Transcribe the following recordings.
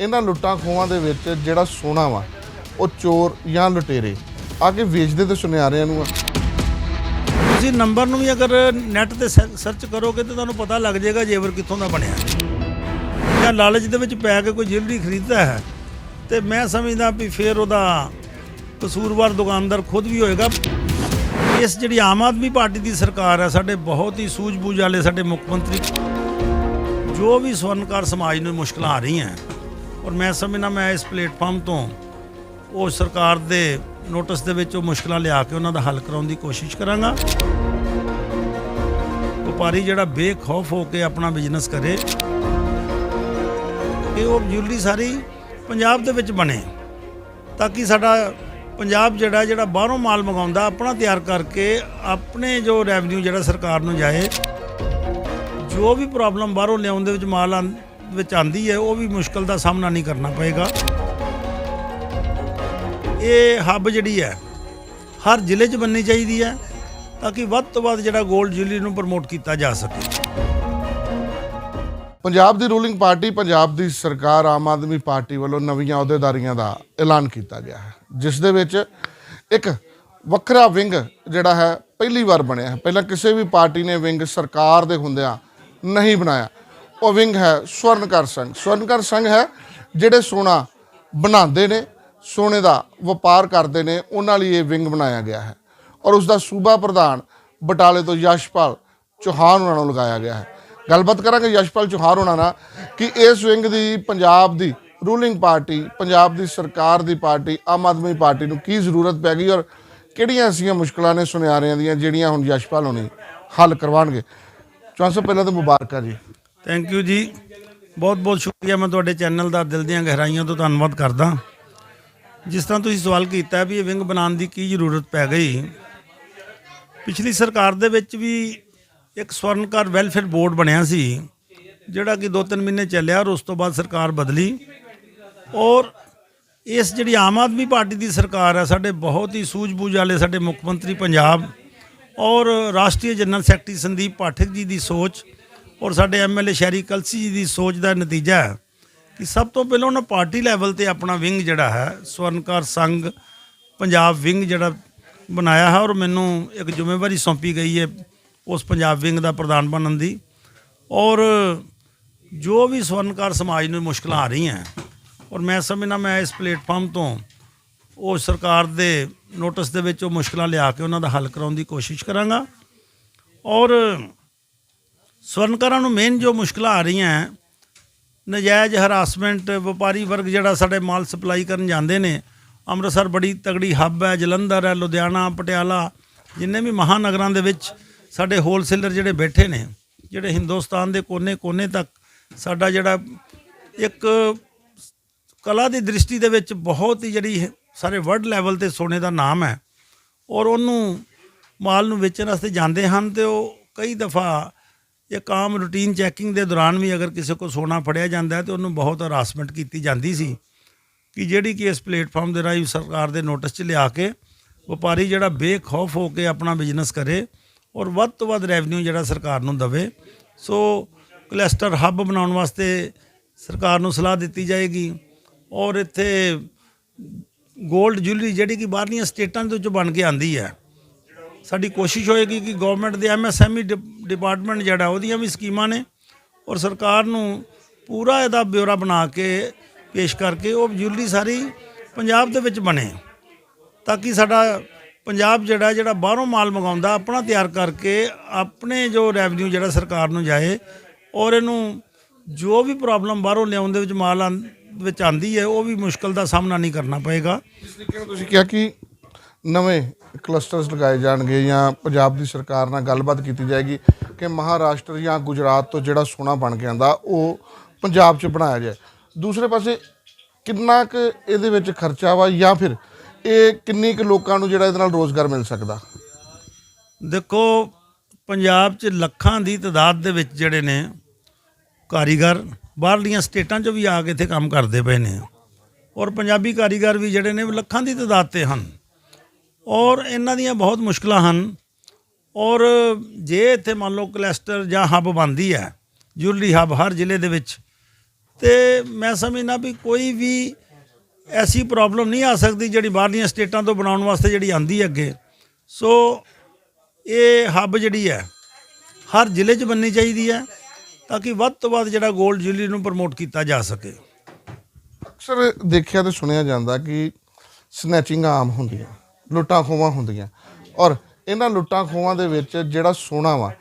ਇਹਨਾਂ ਲੁੱਟਾਂ ਖੋਹਾਂ ਦੇ ਵਿੱਚ ਜਿਹੜਾ ਸੋਨਾ ਵਾ, ਉਹ ਚੋਰ ਜਾਂ ਲੁਟੇਰੇ, ਆ ਕੇ ਵੇਚਦੇ ਤੇ ਸੁਨਿਆਰਿਆਂ ਨੂੰ ਆ। ਤੁਸੀਂ ਨੰਬਰ ਨੂੰ ਵੀ ਅਗਰ ਨੈਟ ਤੇ ਸ- ਸਰਚ ਕਰੋਗੇ ਤਾਂ ਤੁਹਾਨੂੰ ਪਤਾ ਲੱਗ ਜਾਏਗਾ ਜੇਵਰ ਕਿੱਥੋਂ ਦਾ ਬਣਿਆ। ਜਾਂ ਲਾਲਚ ਦੇ ਵਿੱਚ ਪੈ ਕੇ ਕੋਈ ਜਿਵਲਰੀ ਖਰੀਦਦਾ ਹੈ, ਤੇ ਮੈਂ ਸਮਝਦਾ ਵੀ ਫਿਰ ਉਹਦਾ ਕਸੂਰਵਾਰ ਦੁਕਾਨਦਾਰ ਖੁਦ ਵੀ ਹੋਏਗਾ। ਇਸ ਜਿਹੜੀ ਆਮ ਆਦਮੀ ਪਾਰਟੀ ਦੀ ਸਰਕਾਰ ਹੈ, ਸਾਡੇ ਬਹੁਤ ਹੀ ਸੂਝ-ਬੂਝ ਵਾਲੇ ਸਾਡੇ ਮੁੱਖ ਮੰਤਰੀ, ਜੋ ਵੀ ਸਵਰਨਕਾਰ ਸਮਾਜ ਨੂੰ ਮੁਸ਼ਕਲਾਂ ਆ ਰਹੀਆਂ ਔਰ ਮੈਂ ਸਮਝਣਾ ਮੈਂ ਇਸ ਪਲੇਟਫਾਰਮ ਤੋਂ ਉਹ ਸਰਕਾਰ ਦੇ ਨੋਟਿਸ ਦੇ ਵਿੱਚ ਉਹ ਮੁਸ਼ਕਲਾਂ ਲਿਆ ਕੇ ਉਹਨਾਂ ਦਾ ਹੱਲ ਕਰਾਉਣ ਦੀ ਕੋਸ਼ਿਸ਼ ਕਰਾਂਗਾ। ਵਪਾਰੀ ਜਿਹੜਾ ਬੇਖੌਫ ਹੋ ਕੇ ਆਪਣਾ ਬਿਜ਼ਨਸ ਕਰੇ ਕਿ ਉਹ ਜੁਲਰੀ ਸਾਰੀ ਪੰਜਾਬ ਦੇ ਵਿੱਚ ਬਣੇ, ਤਾਂ ਕਿ ਸਾਡਾ ਪੰਜਾਬ ਜਿਹੜਾ ਜਿਹੜਾ ਬਾਹਰੋਂ ਮਾਲ ਮੰਗਾਉਂਦਾ, ਆਪਣਾ ਤਿਆਰ ਕਰਕੇ ਆਪਣੇ ਜੋ ਰੈਵਨਿਊ ਜਿਹੜਾ ਸਰਕਾਰ ਨੂੰ ਜਾਏ, ਜੋ ਵੀ ਪ੍ਰੋਬਲਮ ਬਾਹਰੋਂ ਲਿਆਉਣ ਦੇ ਵਿੱਚ ਮਾਲ ਆਂ- ਵਿੱਚ ਆਂਦੀ ਹੈ, ਉਹ ਵੀ ਮੁਸ਼ਕਲ ਦਾ ਸਾਹਮਣਾ ਨਹੀਂ ਕਰਨਾ ਪਏਗਾ। ਇਹ ਹੱਬ ਜਿਹੜੀ ਹੈ, ਹਰ ਜ਼ਿਲ੍ਹੇ 'ਚ ਬਣਨੀ ਚਾਹੀਦੀ ਹੈ ਤਾਂ ਕਿ ਵੱਧ ਤੋਂ ਵੱਧ ਜਿਹੜਾ 골ਡ ਜਿਊਲਰੀ ਨੂੰ ਪ੍ਰਮੋਟ ਕੀਤਾ ਜਾ ਸਕੇ। ਪੰਜਾਬ ਦੀ ਰੂਲਿੰਗ ਪਾਰਟੀ, ਪੰਜਾਬ ਦੀ ਸਰਕਾਰ ਆਮ ਆਦਮੀ ਪਾਰਟੀ ਵੱਲੋਂ ਨਵੀਆਂ ਅਹੁਦੇਦਾਰੀਆਂ ਦਾ ਐਲਾਨ ਕੀਤਾ ਗਿਆ ਹੈ, ਜਿਸ ਦੇ ਵਿੱਚ ਇੱਕ ਵੱਖਰਾ ਵਿੰਗ ਜਿਹੜਾ ਹੈ, ਪਹਿਲੀ ਵਾਰ ਬਣਿਆ ਹੈ। ਪਹਿਲਾਂ ਕਿਸੇ ਵੀ ਪਾਰਟੀ ਨੇ ਵਿੰਗ ਸਰਕਾਰ ਦੇ ਹੁੰਦਿਆਂ ਨਹੀਂ ਬਣਾਇਆ। ਉਹ ਵਿੰਗ ਹੈ ਸਵਰਨਕਾਰ ਸੰਘ। ਸਵਰਨਕਾਰ ਸੰਘ ਹੈ ਜਿਹੜੇ ਸੋਨਾ ਬਣਾਉਂਦੇ ਨੇ, ਸੋਨੇ ਦਾ ਵਪਾਰ ਕਰਦੇ ਨੇ, ਉਹਨਾਂ ਲਈ ਇਹ ਵਿੰਗ ਬਣਾਇਆ ਗਿਆ ਹੈ। ਔਰ ਉਸ ਦਾ ਸੂਬਾ ਪ੍ਰਧਾਨ ਬਟਾਲੇ ਤੋਂ ਯਸ਼ਪਾਲ ਚੌਹਾਨ ਉਹਨਾਂ ਨੂੰ ਲਗਾਇਆ ਗਿਆ ਹੈ। ਗੱਲਬਾਤ ਕਰਾਂਗੇ ਯਸ਼ਪਾਲ ਚੌਹਾਨ ਉਹਨਾਂ ਨਾਲ ਕਿ ਇਸ ਵਿੰਗ ਦੀ ਪੰਜਾਬ ਦੀ ਰੂਲਿੰਗ ਪਾਰਟੀ, ਪੰਜਾਬ ਦੀ ਸਰਕਾਰ ਦੀ ਪਾਰਟੀ, ਆਮ ਆਦਮੀ ਪਾਰਟੀ ਨੂੰ ਕੀ ਜ਼ਰੂਰਤ ਪੈ ਗਈ ਔਰ ਕਿਹੜੀਆਂ ਐਸੀਆਂ ਮੁਸ਼ਕਲਾਂ ਨੇ ਸੁਨਿਆਰਿਆਂ ਦੀਆਂ ਜਿਹੜੀਆਂ ਹੁਣ ਯਸ਼ਪਾਲ ਹੋਣੀ ਹੱਲ ਕਰਵਾਉਣਗੇ। ਚੌਹਾਨ ਪਹਿਲਾਂ ਤਾਂ ਮੁਬਾਰਕਾਂ ਜੀ। ਥੈਂਕ ਯੂ ਜੀ। ਬਹੁਤ ਬਹੁਤ ਸ਼ੁਕਰੀਆ ਮੈਂ ਤੁਹਾਡੇ ਚੈਨਲ ਦਾ, ਦਿਲ ਦੀਆਂ ਗਹਿਰਾਈਆਂ ਤੋਂ ਧੰਨਵਾਦ ਕਰਦਾ। ਜਿਸ ਤਰ੍ਹਾਂ ਤੁਸੀਂ ਸਵਾਲ ਕੀਤਾ ਵੀ ਇਹ ਵਿੰਗ ਬਣਾਉਣ ਦੀ ਕੀ ਜ਼ਰੂਰਤ ਪੈ ਗਈ। ਪਿਛਲੀ ਸਰਕਾਰ ਦੇ ਵਿੱਚ ਵੀ ਇੱਕ ਸਵਰਨਕਾਰ ਵੈਲਫੇਅਰ ਬੋਰਡ ਬਣਿਆ ਸੀ, ਜਿਹੜਾ ਕਿ 2-3 ਮਹੀਨੇ ਚੱਲਿਆ ਔਰ ਉਸ ਤੋਂ ਬਾਅਦ ਸਰਕਾਰ ਬਦਲੀ। ਔਰ ਇਸ ਜਿਹੜੀ ਆਮ ਆਦਮੀ ਪਾਰਟੀ ਦੀ ਸਰਕਾਰ ਹੈ, ਸਾਡੇ ਬਹੁਤ ਹੀ ਸੂਝ-ਬੂਝ ਵਾਲੇ ਸਾਡੇ ਮੁੱਖ ਮੰਤਰੀ ਪੰਜਾਬ ਔਰ ਰਾਸ਼ਟਰੀ ਜਨਰਲ ਸੈਕਟਰੀ ਸੰਦੀਪ ਪਾਠਕ ਜੀ ਦੀ ਸੋਚ ਔਰ ਸਾਡੇ ਐਮਐਲਏ ਸ਼ਹਿਰੀ ਕਲਸੀ ਜੀ ਦੀ ਸੋਚ ਦਾ ਨਤੀਜਾ ਹੈ ਕਿ ਸਭ ਤੋਂ ਪਹਿਲਾਂ ਉਹਨਾਂ ਪਾਰਟੀ ਲੈਵਲ ਤੇ ਆਪਣਾ ਵਿੰਗ ਜਿਹੜਾ ਹੈ, ਸਵਰਨਕਾਰ ਸੰਘ ਪੰਜਾਬ ਵਿੰਗ ਜਿਹੜਾ ਬਣਾਇਆ ਹੈ ਔਰ ਮੈਨੂੰ ਇੱਕ ਜ਼ਿੰਮੇਵਾਰੀ ਸੌਂਪੀ ਗਈ ਹੈ ਉਸ ਪੰਜਾਬ ਵਿੰਗ ਦਾ ਪ੍ਰਧਾਨ ਬਣਨ ਦੀ। ਔਰ ਜੋ ਵੀ ਸਵਰਨਕਾਰ ਸਮਾਜ ਨੂੰ ਮੁਸ਼ਕਲਾਂ ਆ ਰਹੀਆਂ ਔਰ ਮੈਂ ਸਮਝਣਾ ਮੈਂ ਇਸ ਪਲੇਟਫਾਰਮ ਤੋਂ ਉਹ ਸਰਕਾਰ ਦੇ ਨੋਟਿਸ ਦੇ ਵਿੱਚ ਉਹ ਮੁਸ਼ਕਲਾਂ ਲਿਆ ਕੇ ਉਹਨਾਂ ਦਾ ਹੱਲ ਕਰਾਉਣ ਦੀ ਕੋਸ਼ਿਸ਼ ਕਰਾਂਗਾ। ਔਰ ਸਵਰਨਕਾਰਾਂ ਨੂੰ ਮੇਨ ਜੋ ਮੁਸ਼ਕਲਾਂ ਆ ਰਹੀਆਂ ਹੈ, ਨਜਾਇਜ਼ ਹਰਾਸਮੈਂਟ ਵਪਾਰੀ ਵਰਗ ਜਿਹੜਾ ਸਾਡੇ ਮਾਲ ਸਪਲਾਈ ਕਰਨ ਜਾਂਦੇ ਨੇ ਅੰਮ੍ਰਿਤਸਰ ਬੜੀ ਤਗੜੀ ਹੱਬ ਹੈ ਜਲੰਧਰ ਹੈ ਲੁਧਿਆਣਾ ਪਟਿਆਲਾ ਜਿੰਨੇ ਵੀ ਮਹਾਨਗਰਾਂ ਦੇ ਵਿੱਚ ਸਾਡੇ ਹੋਲਸੇਲਰ ਜਿਹੜੇ ਬੈਠੇ ਨੇ ਜਿਹੜੇ ਹਿੰਦੁਸਤਾਨ ਦੇ ਕੋਨੇ-ਕੋਨੇ ਤੱਕ ਸਾਡਾ ਜਿਹੜਾ ਇੱਕ ਕਲਾ ਦੀ ਦ੍ਰਿਸ਼ਟੀ ਦੇ ਵਿੱਚ ਬਹੁਤ ਹੀ ਜਿਹੜੀ ਸਾਰੇ ਵਰਲਡ ਲੈਵਲ ਤੇ ਸੋਨੇ ਦਾ ਨਾਮ ਹੈ ਔਰ ਉਹਨੂੰ ਮਾਲ ਨੂੰ ਵੇਚਣ ਵਾਸਤੇ ਜਾਂਦੇ ਹਨ ਤੇ ਉਹ ਕਈ ਦਫਾ ਇਹ ਕਾਮ ਰੂਟੀਨ ਚੈਕਿੰਗ ਦੇ ਦੌਰਾਨ ਵੀ ਅਗਰ ਕਿਸੇ ਕੋ ਸੋਨਾ ਫੜਿਆ ਜਾਂਦਾ ਹੈ ਤੇ ਉਹਨੂੰ ਬਹੁਤ ਹਰਾਸਮੈਂਟ ਕੀਤੀ ਜਾਂਦੀ ਸੀ ਕਿ ਜਿਹੜੀ ਕਿ ਇਸ ਪਲੇਟਫਾਰਮ ਦੇ ਰਾਹੀਂ ਸਰਕਾਰ ਦੇ ਨੋਟਿਸ 'ਚ ਲਿਆ ਕੇ ਵਪਾਰੀ ਜਿਹੜਾ ਬੇਖੌਫ ਹੋ ਕੇ ਆਪਣਾ ਬਿਜ਼ਨਸ ਕਰੇ ਔਰ ਵੱਧ ਤੋਂ ਵੱਧ ਰੈਵਨਿਊ ਜਿਹੜਾ ਸਰਕਾਰ ਨੂੰ ਦਵੇ। ਸੋ ਕਲਸਟਰ ਹੱਬ ਬਣਾਉਣ ਵਾਸਤੇ ਸਰਕਾਰ ਨੂੰ ਸਲਾਹ ਦਿੱਤੀ ਜਾਏਗੀ ਔਰ ਇੱਥੇ 골ਡ ਜੁਲਰੀ ਜਿਹੜੀ ਕਿ ਬਾਹਰਲੀਆਂ ਸਟੇਟਾਂ ਦੇ ਵਿੱਚੋਂ ਬਣ ਕੇ ਆਂਦੀ ਹੈ। ਸਾਡੀ ਕੋਸ਼ਿਸ਼ ਹੋਏਗੀ ਕਿ ਗਵਰਨਮੈਂਟ ਦੇ ਐਮਐਸਐਮਈ ਡਿਪਾਰਟਮੈਂਟ ਜਿਹੜਾ, ਉਹਦੀਆਂ ਵੀ ਸਕੀਮਾਂ ਨੇ ਔਰ ਸਰਕਾਰ ਨੂੰ ਪੂਰਾ ਇਹਦਾ ਬਿਊਰਾ ਬਣਾ ਕੇ ਪੇਸ਼ ਕਰਕੇ ਉਹ ਬਿਜਲੀ ਸਾਰੀ ਪੰਜਾਬ ਦੇ ਵਿੱਚ ਬਣੇ। ਤਾਂ ਕਿ ਸਾਡਾ ਪੰਜਾਬ ਜਿਹੜਾ ਜਿਹੜਾ ਬਾਹਰੋਂ ਮਾਲ ਮੰਗਾਉਂਦਾ, ਆਪਣਾ ਤਿਆਰ ਕਰਕੇ ਆਪਣੇ ਜੋ ਰੈਵਨਿਊ ਜਿਹੜਾ ਸਰਕਾਰ ਨੂੰ ਜਾਏ ਔਰ ਇਹਨੂੰ ਜੋ ਵੀ ਪ੍ਰੋਬਲਮ ਬਾਹਰੋਂ ਲਿਆਉਣ ਦੇ ਵਿੱਚ ਮਾਲ ਆਂ- ਵਿੱਚ ਆਂਦੀ ਹੈ, ਉਹ ਵੀ ਮੁਸ਼ਕਲ ਦਾ ਸਾਹਮਣਾ ਨਹੀਂ ਕਰਨਾ ਪਏਗਾ। ਇਸ ਤਰੀਕੇ ਨਾਲ ਤੁਸੀਂ ਕਿਹਾ ਕਿ ਨਵੇਂ ਕਲਸਟਰਸ ਲਗਾਏ ਜਾਣਗੇ ਜਾਂ ਪੰਜਾਬ ਦੀ ਸਰਕਾਰ ਨਾਲ ਗੱਲਬਾਤ ਕੀਤੀ ਜਾਏਗੀ ਕਿ ਮਹਾਰਾਸ਼ਟਰ ਜਾਂ ਗੁਜਰਾਤ ਤੋਂ ਜਿਹੜਾ ਸੋਨਾ ਬਣ ਕੇ ਆਂਦਾ ਉਹ ਪੰਜਾਬ 'ਚ ਬਣਾਇਆ ਜਾਏ। ਦੂਸਰੇ ਪਾਸੇ ਕਿੰਨਾ ਕੁ ਇਹਦੇ ਵਿੱਚ ਖਰਚਾ ਵਾ ਜਾਂ ਫਿਰ ਇਹ ਕਿੰਨੀ ਕੁ ਲੋਕਾਂ ਨੂੰ ਜਿਹੜਾ ਇਹਦੇ ਨਾਲ ਰੋਜ਼ਗਾਰ ਮਿਲ ਸਕਦਾ? ਦੇਖੋ, ਪੰਜਾਬ 'ਚ ਲੱਖਾਂ ਦੀ ਤਾਦਾਦ ਦੇ ਵਿੱਚ ਜਿਹੜੇ ਨੇ ਕਾਰੀਗਰ ਬਾਹਰਲੀਆਂ ਸਟੇਟਾਂ 'ਚੋਂ ਵੀ ਆ ਕੇ ਇੱਥੇ ਕੰਮ ਕਰਦੇ ਪਏ ਨੇ। ਔਰ ਪੰਜਾਬੀ ਕਾਰੀਗਰ ਵੀ ਜਿਹੜੇ ਨੇ ਲੱਖਾਂ ਦੀ ਤਾਦਾਦ ਤੇ ਹਨ। ਔਰ ਇਹਨਾਂ ਦੀਆਂ ਬਹੁਤ ਮੁਸ਼ਕਲਾਂ ਹਨ। ਔਰ ਜੇ ਇੱਥੇ ਮੰਨ ਲਓ ਕਲਸਟਰ ਜਾਂ ਹੱਬ ਬਣਦੀ ਹੈ ਜੁਐਲਰੀ ਹੱਬ ਹਰ ਜ਼ਿਲ੍ਹੇ ਦੇ ਵਿੱਚ, ਤੇ ਮੈਂ ਸਮਝਣਾ ਵੀ ਕੋਈ ਵੀ ਐਸੀ ਪ੍ਰੋਬਲਮ ਨਹੀਂ ਆ ਸਕਦੀ ਜਿਹੜੀ ਬਾਹਰਲੀਆਂ ਸਟੇਟਾਂ ਤੋਂ ਬਣਾਉਣ ਵਾਸਤੇ ਜਿਹੜੀ ਆਂਦੀ ਹੈ ਅੱਗੇ। ਸੋ ਇਹ ਹੱਬ ਜਿਹੜੀ ਹੈ, ਹਰ ਜ਼ਿਲ੍ਹੇ 'ਚ ਬਣਨੀ ਚਾਹੀਦੀ ਹੈ ਤਾਂ ਕਿ ਵੱਧ ਤੋਂ ਵੱਧ ਜਿਹੜਾ 골ਡ ਜੁਐਲਰੀ ਨੂੰ ਪ੍ਰਮੋਟ ਕੀਤਾ ਜਾ ਸਕੇ। ਅਕਸਰ ਦੇਖਿਆ ਤੇ ਸੁਣਿਆ ਜਾਂਦਾ ਕਿ ਸਨੈਚਿੰਗ ਆਮ ਹੁੰਦੀਆਂ ਲੁੱਟਾਂ ਖੋਹਾਂ ਹੁੰਦੀਆਂ। ਔਰ ਇਹਨਾਂ ਲੁੱਟਾਂ ਖੋਹਾਂ ਦੇ ਵਿੱਚ ਜਿਹੜਾ ਸੋਨਾ ਵਾ,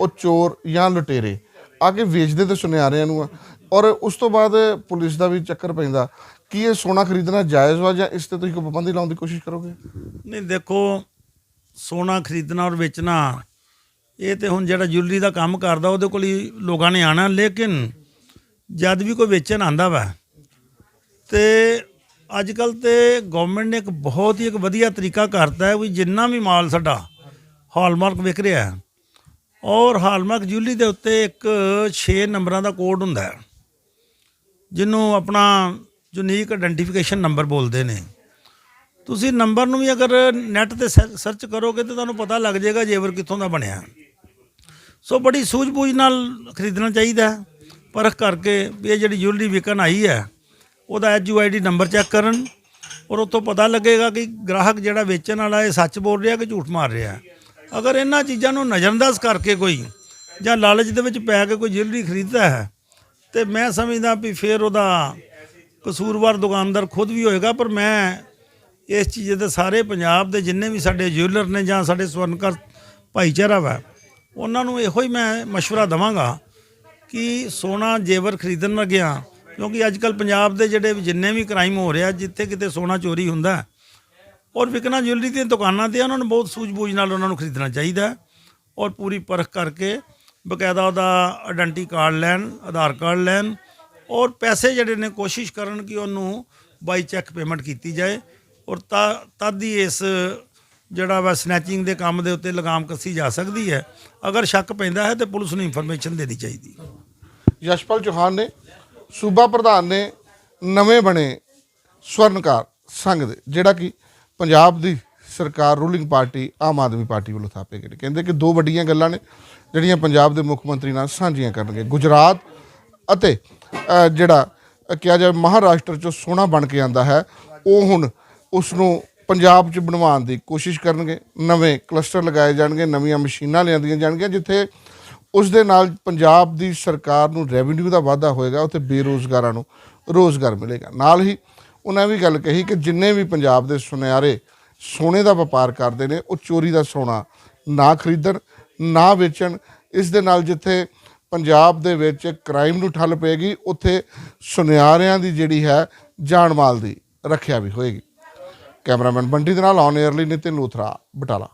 ਉਹ ਚੋਰ ਜਾਂ ਲੁਟੇਰੇ, ਆ ਕੇ ਵੇਚਦੇ ਤੇ ਸੁਨਿਆਰਿਆਂ ਨੂੰ ਆ। ਔਰ ਉਸ ਤੋਂ ਬਾਅਦ ਪੁਲਿਸ ਦਾ ਵੀ ਚੱਕਰ ਪੈਂਦਾ, ਕੀ ਇਹ ਸੋਨਾ ਖਰੀਦਣਾ ਜਾਇਜ਼ ਵਾ ਜਾਂ ਇਸ ਤੇ ਤੁਸੀਂ ਕੋਈ ਪਾਬੰਦੀ ਲਾਉਣ ਦੀ ਕੋਸ਼ਿਸ਼ ਕਰੋਗੇ? ਨਹੀਂ, ਦੇਖੋ, ਸੋਨਾ ਖਰੀਦਣਾ ਔਰ ਵੇਚਣਾ, ਇਹ ਤੇ ਹੁਣ ਜਿਹੜਾ ਜੁਲਰੀ ਦਾ ਕੰਮ ਕਰਦਾ, ਉਹਦੇ ਕੋਲ ਹੀ ਲੋਕਾਂ ਨੇ ਆਣਾ ਲੇਕਿਨ ਜਦ ਵੀ ਕੋਈ ਵੇਚਣ ਆਂਦਾ ਵਾ, ਤੇ ਅੱਜ ਕੱਲ ਤੇ ਗਵਰਨਮੈਂਟ ਨੇ ਇੱਕ ਬਹੁਤ ਹੀ ਇੱਕ ਵਧੀਆ ਤਰੀਕਾ ਕਰਤਾ ਹੈ ਵੀ ਜਿੰਨਾ ਵੀ ਮਾਲ ਸਾਡਾ ਹਾਲਮਾਰਕ ਵਿਕ ਰਿਹਾ ਹੈ ਔਰ ਹਾਲਮਾਰਕ ਜੁਐਲਰੀ ਦੇ ਉੱਤੇ ਇੱਕ 6 ਨੰਬਰਾਂ ਦਾ ਕੋਡ ਹੁੰਦਾ ਹੈ, ਜਿਹਨੂੰ ਆਪਣਾ ਯੂਨੀਕ ਆਇਡੈਂਟੀਫਿਕੇਸ਼ਨ ਨੰਬਰ ਬੋਲਦੇ ਨੇ। ਤੁਸੀਂ ਨੰਬਰ ਨੂੰ ਵੀ ਅਗਰ ਨੈਟ ਤੇ ਸਰ- ਸਰਚ ਕਰੋਗੇ ਤਾਂ ਤੁਹਾਨੂੰ ਪਤਾ ਲੱਗ ਜਾਏਗਾ ਜੇਵਰ ਕਿੱਥੋਂ ਦਾ ਬਣਿਆ ਸੋ ਬੜੀ ਸੂਝ-ਬੂਝ ਨਾਲ ਖਰੀਦਣਾ ਚਾਹੀਦਾ ਪਰਖ ਕਰਕੇ ਵੀ ਇਹ ਜਿਹੜੀ ਜੁਲਰੀ ਵਿਕਣ ਆਈ ਹੈ ਉਹਦਾ ਐਚਯੂਆਈਡੀ ਨੰਬਰ ਚੈੱਕ ਕਰਨ ਔਰ ਉੱਥੋਂ ਪਤਾ ਲੱਗੇਗਾ ਕਿ ਗ੍ਰਾਹਕ ਜਿਹੜਾ ਵੇਚਣ ਵਾਲਾ ਇਹ ਸੱਚ ਬੋਲ ਰਿਹਾ ਕਿ ਝੂਠ ਮਾਰ ਰਿਹਾ ਅਗਰ ਇਹਨਾਂ ਚੀਜ਼ਾਂ ਨੂੰ ਨਜ਼ਰਅੰਦਾਜ਼ ਕਰਕੇ ਕੋਈ ਜਾਂ ਲਾਲਚ ਦੇ ਵਿੱਚ ਪੈ ਕੇ ਕੋਈ ਜੁਐਲਰੀ ਖਰੀਦਦਾ ਹੈ ਤੇ ਮੈਂ ਸਮਝਦਾ ਵੀ ਫਿਰ ਉਹਦਾ ਕਸੂਰਵਾਰ ਦੁਕਾਨਦਾਰ ਖੁਦ ਵੀ ਹੋਏਗਾ ਪਰ ਮੈਂ ਇਸ ਚੀਜ਼ ਦੇ ਸਾਰੇ ਪੰਜਾਬ ਦੇ ਜਿੰਨੇ ਵੀ ਸਾਡੇ ਜਿਊਲਰ ਨੇ ਜਾਂ ਸਾਡੇ ਸਵਰਨਕਾਰ ਭਾਈਚਾਰਾ ਵਾ ਉਹਨਾਂ ਨੂੰ ਇਹੋ ਹੀ ਮੈਂ مشورہ ਦਵਾਂਗਾ ਕਿ ਸੋਨਾ ਜੇਵਰ ਖਰੀਦਣ ਲੱਗਿਆ ਕਿਉਂਕਿ ਅੱਜ ਕੱਲ ਪੰਜਾਬ ਦੇ ਜਿਹੜੇ ਜਿੰਨੇ ਵੀ ਕ੍ਰਾਈਮ ਹੋ ਰਿਹਾ, ਜਿੱਥੇ ਕਿਤੇ ਸੋਨਾ ਚੋਰੀ ਹੁੰਦਾ, ਔਰ ਵਿਕਣਾ ਜੁਐਲਰੀ ਦੀਆਂ ਦੁਕਾਨਾਂ ਤੇ ਉਹਨਾਂ ਨੂੰ ਬਹੁਤ ਸੂਝ-ਬੂਝ ਨਾਲ ਉਹਨਾਂ ਨੂੰ ਖਰੀਦਣਾ ਚਾਹੀਦਾ ਔਰ ਪੂਰੀ ਪਰਖ ਕਰਕੇ ਬਕਾਇਦਾ ਉਹਦਾ ਆਇਡੈਂਟੀ ਕਾਰਡ ਲੈਣ, ਆਧਾਰ ਕਾਰਡ ਲੈਣ, ਔਰ ਪੈਸੇ ਜਿਹੜੇ ਨੇ ਕੋਸ਼ਿਸ਼ ਕਰਨ ਕਿ ਉਹਨੂੰ ਬਾਈ ਚੈੱਕ ਪੇਮੈਂਟ ਕੀਤੀ ਜਾਏ ਔਰ ਤਾਂ, ਤਦ ਹੀ ਇਸ ਜਿਹੜਾ ਵਾ ਸਨੈਚਿੰਗ ਦੇ ਕੰਮ ਦੇ ਉੱਤੇ ਲਗਾਮ ਕੱਸੀ ਜਾ ਸਕਦੀ ਹੈ। ਅਗਰ ਸ਼ੱਕ ਪੈਂਦਾ ਹੈ ਤੇ ਪੁਲਿਸ ਨੂੰ ਇਨਫੋਰਮੇਸ਼ਨ ਦੇਣੀ ਚਾਹੀਦੀ ਯਸ਼ਪਾਲ ਚੌਹਾਨ ਨੇ ਸੂਬਾ ਪ੍ਰਧਾਨ ਨੇ ਨਵੇਂ ਬਣੇ ਸਵਰਨਕਾਰ ਸੰਘ ਦੇ, ਜਿਹੜਾ ਕਿ ਪੰਜਾਬ ਦੀ ਸਰਕਾਰ ruling party, Aam Aadmi party ਵੱਲੋਂ ਥਾਪੇ ਗਏ ਨੇ। ਕਹਿੰਦੇ ਕਿ ਦੋ ਵੱਡੀਆਂ ਗੱਲਾਂ ਨੇ, ਜਿਹੜੀਆਂ ਪੰਜਾਬ ਦੇ ਮੁੱਖ ਮੰਤਰੀ ਨਾਲ ਸਾਂਝੀਆਂ ਕਰਨਗੇ। ਗੁਜਰਾਤ ਅਤੇ ਜਿਹੜਾ ਕਿਹਾ ਜਾਵੇ ਮਹਾਰਾਸ਼ਟਰ ਚੋਂ ਸੋਨਾ ਬਣ ਕੇ ਆਂਦਾ ਹੈ, ਉਹ ਹੁਣ ਉਸ ਨੂੰ ਪੰਜਾਬ 'ਚ ਬਣਵਾਉਣ ਦੀ ਕੋਸ਼ਿਸ਼ ਕਰਨਗੇ। ਨਵੇਂ ਕਲਸਟਰ ਲਗਾਏ ਜਾਣਗੇ, ਨਵੀਆਂ ਮਸ਼ੀਨਾਂ ਲਿਆਂਦੀਆਂ ਜਾਣਗੀਆਂ, ਜਿੱਥੇ ਉਸ ਦੇ ਨਾਲ ਪੰਜਾਬ ਦੀ ਸਰਕਾਰ ਨੂੰ ਰੈਵਨਿਊ ਦਾ ਵਾਧਾ ਹੋਏਗਾ, ਉੱਥੇ ਬੇਰੋਜ਼ਗਾਰਾਂ ਨੂੰ ਰੋਜ਼ਗਾਰ ਮਿਲੇਗਾ। ਨਾਲ ਹੀ ਉਹਨਾਂ ਵੀ ਗੱਲ ਕਹੀ ਕਿ ਜਿੰਨੇ ਵੀ ਪੰਜਾਬ ਦੇ ਸੁਨਿਆਰੇ ਸੋਨੇ ਦਾ ਵਪਾਰ ਕਰਦੇ ਨੇ, ਉਹ ਚੋਰੀ ਦਾ ਸੋਨਾ ਨਾ ਖਰੀਦਣ, ਨਾ ਵੇਚਣ। ਇਸ ਦੇ ਨਾਲ ਜਿੱਥੇ ਪੰਜਾਬ ਦੇ ਵਿੱਚ ਕ੍ਰਾਈਮ ਨੂੰ ਠੱਲ ਪਏਗੀ, ਉੱਥੇ ਸੁਨਿਆਰਿਆਂ ਦੀ ਜਿਹੜੀ ਹੈ ਜਾਨ ਮਾਲ ਦੀ ਰੱਖਿਆ ਵੀ ਹੋਏਗੀ। ਕੈਮਰਾਮੈਨ ਬੰਟੀ ਦੇ ਨਾਲ ਔਨ 에ਅਰਲੀ ਨਿਤਿਨ ਲੂਥਰਾ, ਬਟਾਲਾ।